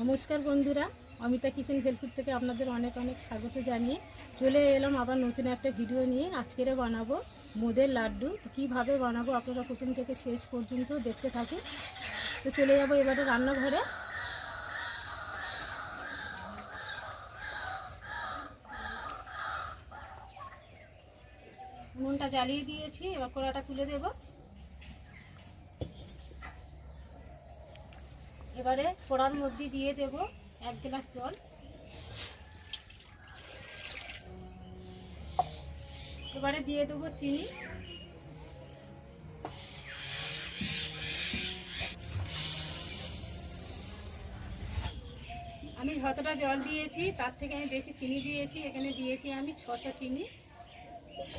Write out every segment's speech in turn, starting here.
নমস্কার বন্ধুরা, অমিতা কিচেন ভেলপুর থেকে আপনাদের অনেক অনেক স্বাগত জানিয়ে চলে এলাম আবার নতুন একটা ভিডিও নিয়ে। আজকেরে বানাবো মোদের লাড্ডু। কীভাবে বানাবো আপনারা প্রথম থেকে শেষ পর্যন্ত দেখতে থাকুন। তো চলে যাব এবারে রান্নাঘরে। উনুনটা জ্বালিয়ে দিয়েছি, এবার কড়াটা তুলে দেব। এবারে কড়ার মধ্যে দিয়ে দেব এক গ্লাস জল। এবারে দিয়ে দেবো চিনি। আমি যতটা জল দিয়েছি, তার থেকে আমি বেশি চিনি দিয়েছি। এখানে দিয়েছি আমি ছশো চিনি।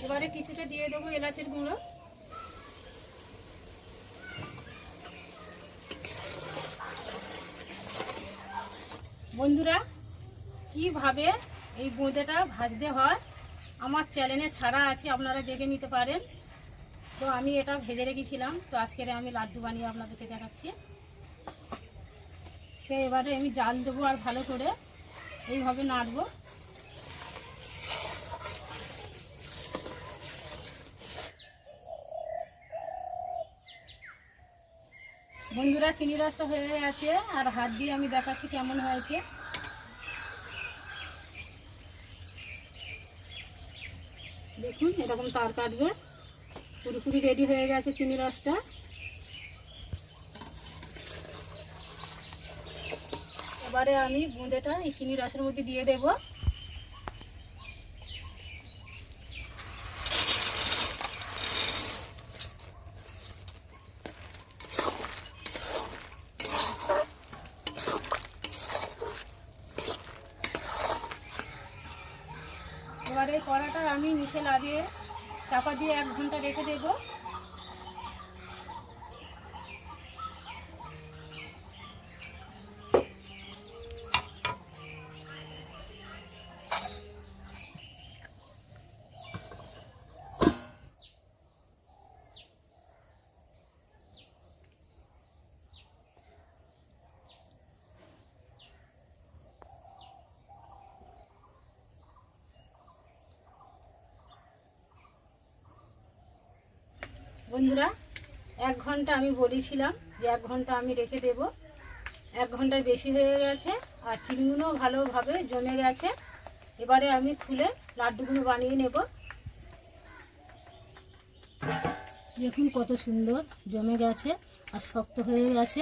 এবারে কিছুটা দিয়ে দেবো এলাচের গুঁড়ো। বন্ধুরা, কীভাবে এই বোঁদেটা ভাজতে হয় আমার চ্যানেলে ছাড়া আছে, আপনারা দেখে নিতে পারেন। তো আমি এটা ভেজে রেখেছিলাম, তো আজকের আমি লাড্ডু বানিয়ে আপনাদেরকে দেখাচ্ছি। তো এবারে আমি জাল দেবো আর ভালো করে, এইভাবে নাড়বো। বন্ধুরা, চিনি রসটা হয়ে গেছে, আর হাত দিয়ে আমি দেখাচ্ছি কেমন হয়েছে। দেখুন, এরকম তার কাটবে। পুরোপুরি রেডি হয়ে গেছে চিনি রসটা। এবারে আমি বোঁদেটা এই চিনি রসের মধ্যে দিয়ে দেব। এবারে কড়াটা আমি নিচে লাগিয়ে চাপা দিয়ে এক ঘণ্টা রেখে দেব। বন্ধুরা, এক ঘণ্টা আমি বলেছিলাম যে এক ঘণ্টা আমি রেখে দেব। এক ঘণ্টার বেশি হয়ে গেছে আর চিনিগুলো ভালোভাবে জমে গেছে। এবারে আমি খুলে লাড্ডুগুলো বানিয়ে নেব। দেখুন কত সুন্দর জমে গেছে আর শক্ত হয়ে গেছে।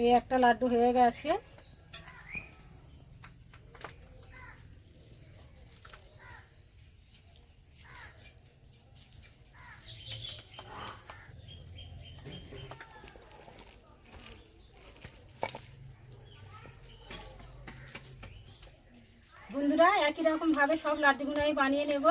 এই একটা লাড্ডু হয়ে গেছে। বন্ধুরা একই রকম ভাবে সব লাড্ডুগুলো আমি বানিয়ে নেব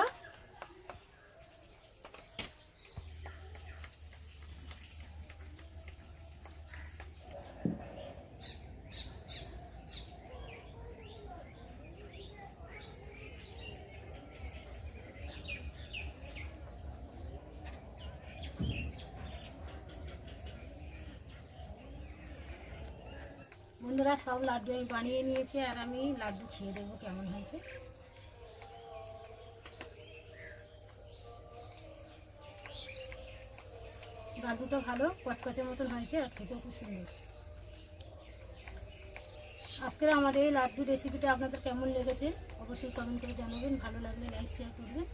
বন্ধুরা সব লাড্ডু আমি বানিয়ে নিয়েছি আর আমি লাড্ডু খেয়ে দেবো কেমন হয়েছে। লাড্ডুটা ভালো কচকচের মতন হয়েছে আর খেতেও খুব সুন্দর। আজকের আমাদের এই লাড্ডু রেসিপিটা আপনাদের কেমন লেগেছে অবশ্যই কমেন্ট করে জানাবেন, ভালো লাগলে লাইক শেয়ার করবেন।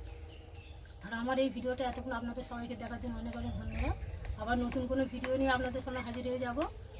আর আমার এই ভিডিওটা এতক্ষণ আপনাদের সবাইকে দেখার জন্য অনেক অনেক ধন্যবাদ। আবার নতুন কোনো ভিডিও নিয়ে আপনাদের সামনে হাজির হয়ে যাব।